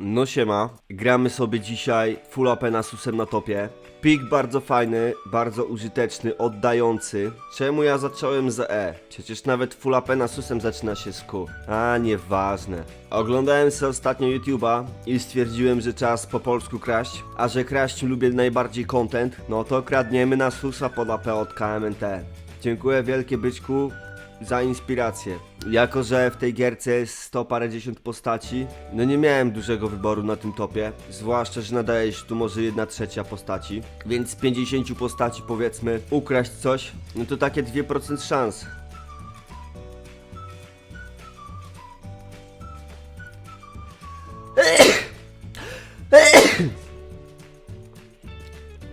No siema, gramy sobie dzisiaj full AP Nasusem na topie. Pik bardzo fajny, bardzo użyteczny, oddający. Czemu ja zacząłem z E? Przecież nawet full AP Nasusem zaczyna się z Q. A, nieważne. Oglądałem sobie ostatnio YouTube'a i stwierdziłem, że czas po polsku kraść. A że kraść lubię najbardziej content, no to kradniemy Nasusa pod AP od KMNT. Dziękuję wielkie byczku za inspirację. Jako, że w tej gierce jest 100 parędziesiąt postaci, no nie miałem dużego wyboru na tym topie. Zwłaszcza, że nadaje się tu może 1 trzecia postaci. Więc z 50 postaci powiedzmy ukraść coś, no to takie 2% szans.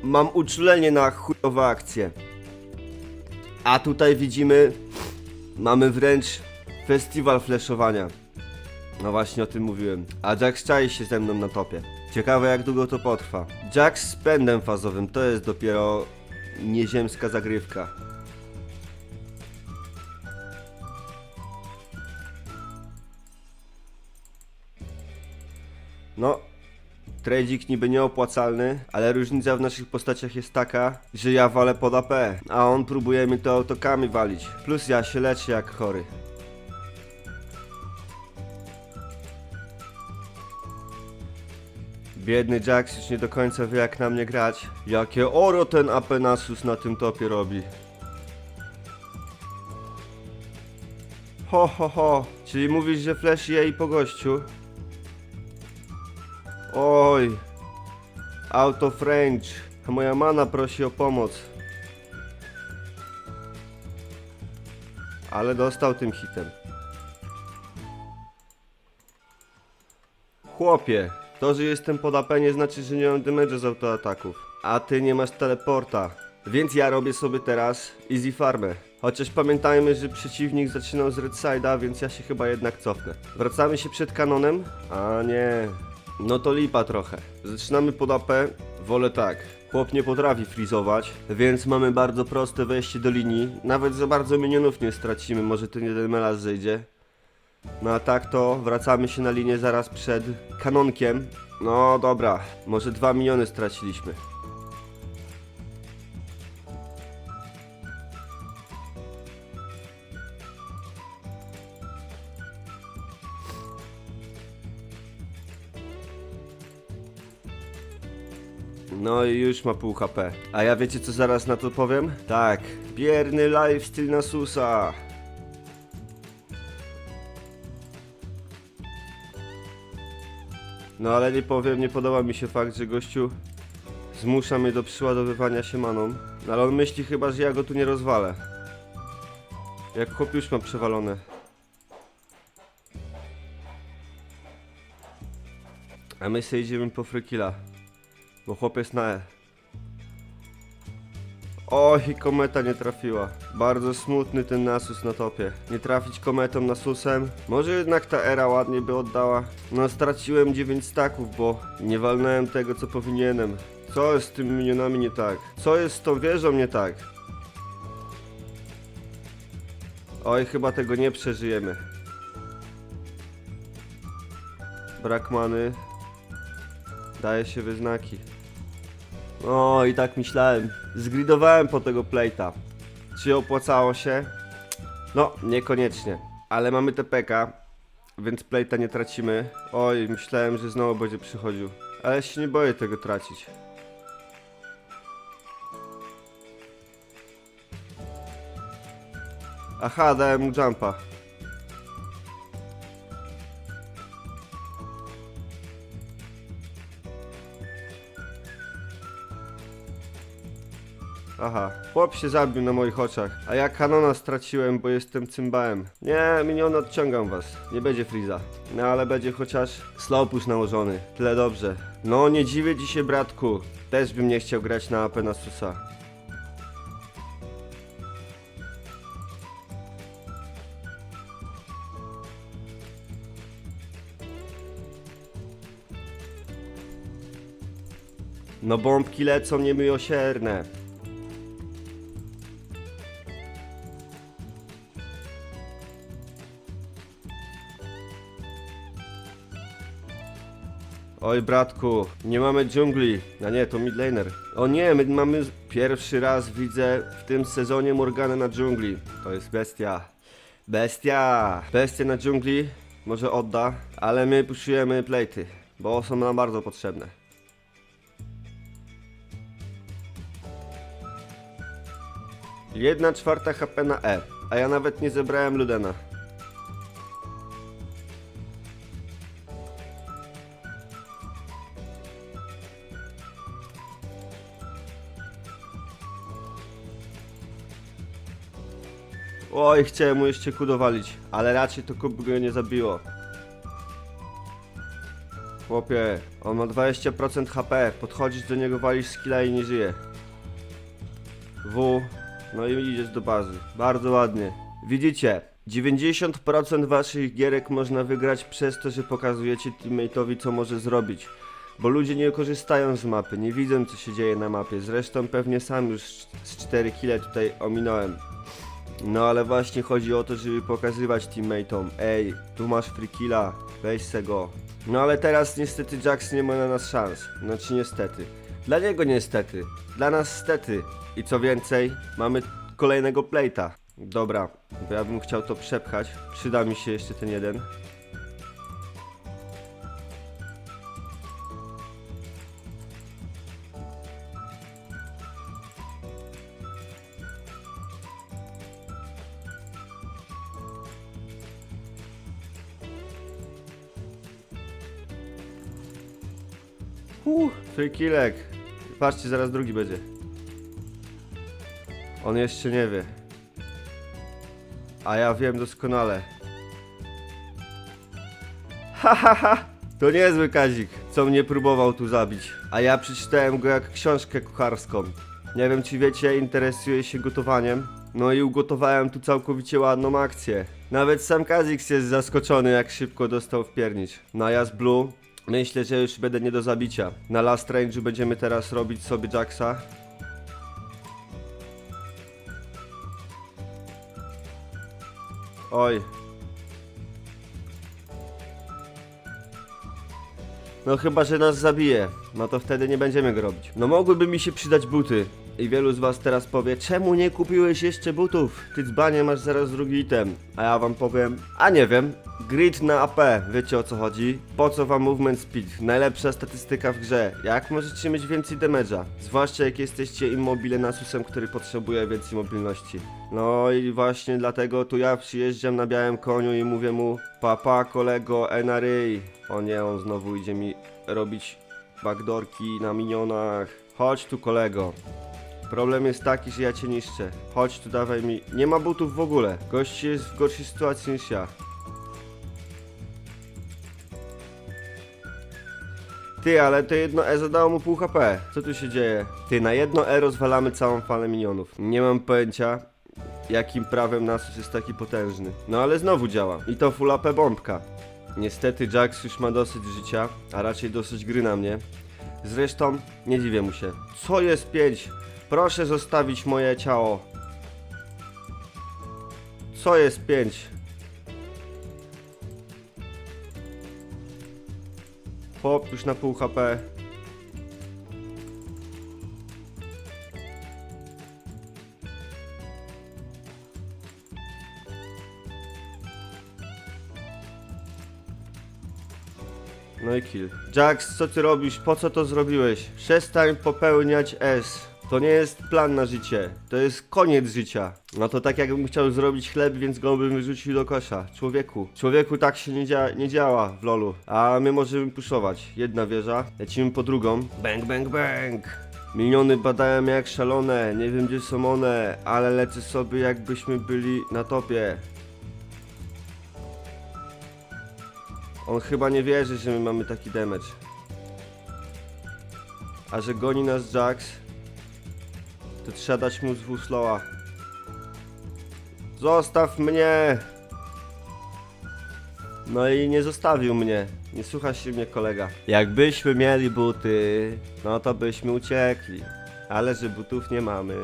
Mam uczulenie na chujowe akcje. A tutaj widzimy, mamy wręcz festiwal flashowania. No właśnie o tym mówiłem. A Jax czai się ze mną na topie. Ciekawe jak długo to potrwa. Jax z pędem fazowym to jest dopiero nieziemska zagrywka. No, Trading niby nieopłacalny, ale różnica w naszych postaciach jest taka, że ja walę pod AP, a on próbuje mi to autokami walić. Plus ja się leczę jak chory. Biedny Jax już nie do końca wie jak na mnie grać. Jakie oro ten AP Nasus na tym topie robi. Ho ho ho, czyli mówisz, że flash jej po gościu? Oj. Out of range. A moja mana prosi o pomoc. Ale dostał tym hitem. Chłopie, to, że jestem pod AP nie znaczy, że nie mam damage'a z autoataków. A ty nie masz teleporta. Więc ja robię sobie teraz easy farmę. Chociaż pamiętajmy, że przeciwnik zaczynał z red side'a, więc ja się chyba jednak cofnę. Wracamy się przed kanonem? A nie. No to lipa trochę. Zaczynamy pod AP. Wolę tak. Chłop nie potrafi frizować, więc mamy bardzo proste wejście do linii. Nawet za bardzo minionów nie stracimy, może ten jeden melarz zejdzie. No a tak to wracamy się na linię zaraz przed kanonkiem. No dobra, może dwa miniony straciliśmy. No i już ma pół HP. A ja wiecie co zaraz na to powiem? Tak, bierny lifestyle na susa. No ale nie powiem, nie podoba mi się fakt, że gościu zmusza mnie do przyładowywania się maną. No ale on myśli chyba, że ja go tu nie rozwalę. Jak chłop już ma przewalone. A my sobie idziemy po frykila. Bo chłop jest na E. Oj, kometa nie trafiła. Bardzo smutny ten Nasus na topie. Nie trafić kometą Nasusem. Może jednak ta era ładnie by oddała. No straciłem 9 staków, bo nie walnąłem tego co powinienem. Co jest z tymi minionami nie tak? Co jest z tą wieżą nie tak? Oj, chyba tego nie przeżyjemy. Brak many. Daje się wyznaki. O, i tak myślałem. Zgridowałem po tego plate'a. Czy opłacało się? No, niekoniecznie. Ale mamy TPK, więc plate'a nie tracimy. Oj, myślałem, że znowu będzie przychodził. Ale się nie boję tego tracić. Aha, dałem mu jumpa. Aha, chłop się zabił na moich oczach, a ja kanona straciłem, bo jestem cymbałem. Nie, minion odciągam was, nie będzie Freeza. No ale będzie chociaż slow push nałożony, tyle dobrze. No nie dziwię się bratku, też bym nie chciał grać na AP na Susa. No bombki lecą niemiłosierne. Oj bratku, nie mamy dżungli. A nie, to midlaner. O nie, my mamy pierwszy raz widzę w tym sezonie Morgana na dżungli. To jest bestia. Bestia! Bestia na dżungli może odda, ale my puszujemy plejty, bo są nam bardzo potrzebne. Jedna czwarta HP na E, a ja nawet nie zebrałem Ludena. Oj, chciałem mu jeszcze kudowalić, ale raczej to kup go nie zabiło. Chłopie, on ma 20% HP, podchodzisz do niego, walisz skilla i nie żyje. W, no i idziesz do bazy. Bardzo ładnie. Widzicie, 90% waszych gierek można wygrać przez to, że pokazujecie teammate'owi co może zrobić. Bo ludzie nie korzystają z mapy, nie widzą co się dzieje na mapie. Zresztą pewnie sam już z 4 kile tutaj ominąłem. No ale właśnie chodzi o to, żeby pokazywać teammateom Ej, tu masz free killa, weź se go. No ale teraz niestety Jax nie ma na nas szans. Znaczy niestety. Dla niego niestety, dla nas stety. I co więcej, mamy kolejnego plate'a. Dobra, bo ja bym chciał to przepchać. Przyda mi się jeszcze ten jeden Killek Patrzcie, zaraz drugi będzie. On jeszcze nie wie. A ja wiem doskonale. Ha ha ha. To niezły Kazik, co mnie próbował tu zabić. A ja przeczytałem go jak książkę kucharską. Nie wiem czy wiecie, interesuję się gotowaniem. No i ugotowałem tu całkowicie ładną akcję. Nawet sam Kazix jest zaskoczony jak szybko dostał w piernicz. No a ja z Blue Myślę, że już będę nie do zabicia. Na Last Range'u będziemy teraz robić sobie Jacksa. Oj. No chyba, że nas zabije. No to wtedy nie będziemy go robić. No mogłyby mi się przydać buty. I wielu z was teraz powie, czemu nie kupiłeś jeszcze butów? Ty dzbanie masz zaraz drugi item. A ja wam powiem, a nie wiem. Grid na AP, wiecie o co chodzi? Po co wam movement speed? Najlepsza statystyka w grze. Jak możecie mieć więcej damage'a? Zwłaszcza jak jesteście immobile nasusem, który potrzebuje więcej mobilności. No i właśnie dlatego tu ja przyjeżdżam na białym koniu i mówię mu Papa kolego NRA O nie, on znowu idzie mi robić backdoorki na minionach Chodź tu kolego Problem jest taki, że ja cię niszczę. Chodź tu, dawaj mi. Nie ma butów w ogóle. Gość jest w gorszej sytuacji niż ja. Ty, ale to jedno E zadało mu pół HP. Co tu się dzieje? Ty, na jedno E rozwalamy całą falę minionów. Nie mam pojęcia, jakim prawem Nasus jest taki potężny. No ale znowu działa. I to full AP bombka. Niestety Jax już ma dosyć życia, a raczej dosyć gry na mnie. Zresztą nie dziwię mu się. Co jest 5? Proszę zostawić moje ciało. Co jest 5? Chłop już na pół HP. No i kill. Jax, co ty robisz? Po co to zrobiłeś? Przestań popełniać S. To nie jest plan na życie. To jest koniec życia. No to tak jakbym chciał zrobić chleb, więc go bym wyrzucił do kosza. Człowieku. Człowieku tak się nie, dzia nie działa w lolu. A my możemy puszować. Jedna wieża. Lecimy po drugą. Bang, bang, bang. Miniony badają jak szalone. Nie wiem gdzie są one, ale lecę sobie jakbyśmy byli na topie. On chyba nie wierzy, że my mamy taki damage. A że goni nas Jax, to trzeba dać mu z slowa. Zostaw mnie! No i nie zostawił mnie. Nie słucha się mnie kolega. Jakbyśmy mieli buty, no to byśmy uciekli. Ale że butów nie mamy.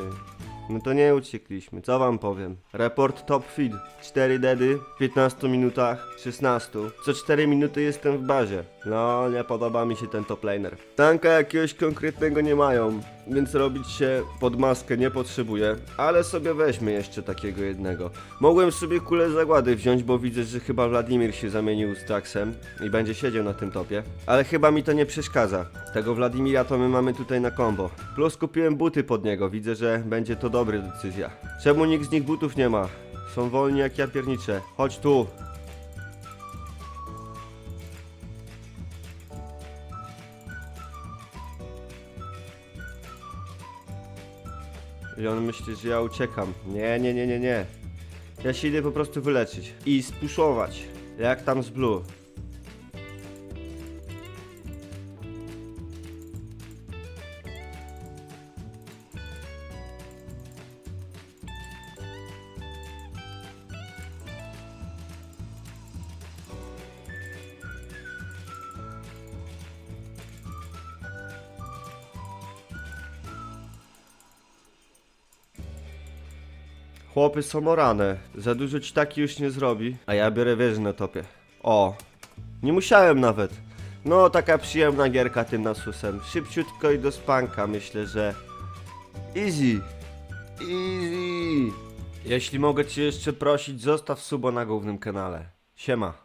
No to nie uciekliśmy, co wam powiem. Report top feed. 4 dedy w 15 minutach, 16. Co 4 minuty jestem w bazie. No, nie podoba mi się ten top laner. Tanka jakiegoś konkretnego nie mają, więc robić się pod maskę nie potrzebuję, ale sobie weźmy jeszcze takiego jednego. Mogłem sobie kulę zagłady wziąć, bo widzę, że chyba Wladimir się zamienił z Traxem i będzie siedział na tym topie, ale chyba mi to nie przeszkadza. Tego Wladimira to my mamy tutaj na combo. Plus kupiłem buty pod niego, widzę, że będzie to dobra decyzja. Czemu nikt z nich butów nie ma? Są wolni jak ja pierniczę. Chodź tu. I on myśli, że ja uciekam. Nie, nie, nie, nie, nie. Ja się idę po prostu wyleczyć. I spuszować. Jak tam z Blue. Chłopy są orane. Za dużo ci taki już nie zrobi. A ja biorę wieżę na topie. O. Nie musiałem nawet. No, taka przyjemna gierka tym nasusem. Szybciutko i do spanka. Myślę, że... Easy. Easy. Jeśli mogę cię jeszcze prosić, zostaw suba na głównym kanale. Siema.